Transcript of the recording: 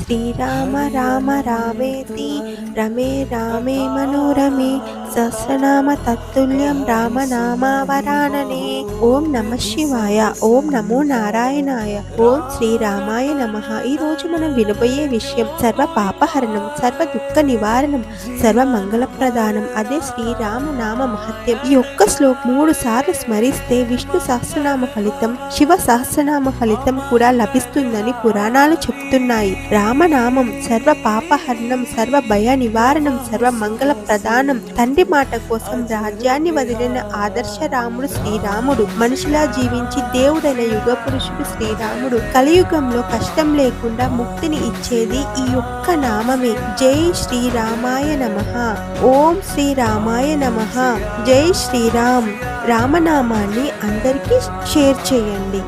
శ్రీరామ రామ రామేతి రమే రామే మనోరమే సహస్రనామ తత్తుల్యం రామనామావరాననే. ఓం నమ శివాయ ఓం నమో నారాయణాయ. ఓం శ్రీరామాయ నమ. ఈ రోజు మనం వినబోయే విషయం సర్వ పాపహరణం సర్వ దుఃఖ నివారణం సర్వ మంగళ ప్రదానం అదే శ్రీరామ నామ మహత్యం. ఈ ఒక్క శ్లోకం మూడు సార్లు స్మరిస్తే విష్ణు సహస్రనామ ఫలితం శివ సహస్రనామ ఫలితం కూడా లభిస్తుందని పురాణాలు చెప్తున్నాయి. రామనామం సర్వ పాపహరణం సర్వ భయ నివారణం సర్వ మంగళ ప్రదానం తండ్రి మాట కోసం రాజ్యాన్ని వదిలిన ఆదర్శ రాముడు శ్రీరాముడు. మనుషులా జీవించి దేవుడైన యుగ పురుషుడు శ్రీరాముడు. కలియుగంలో కష్టం లేకుండా ముక్తిని ఇచ్చేది ఈ ఒక్క నామమే. జై శ్రీరామాయ నమః. ఓం శ్రీరామాయ నమః. జై శ్రీరామ్. రామనామాన్ని అందరికీ షేర్ చేయండి.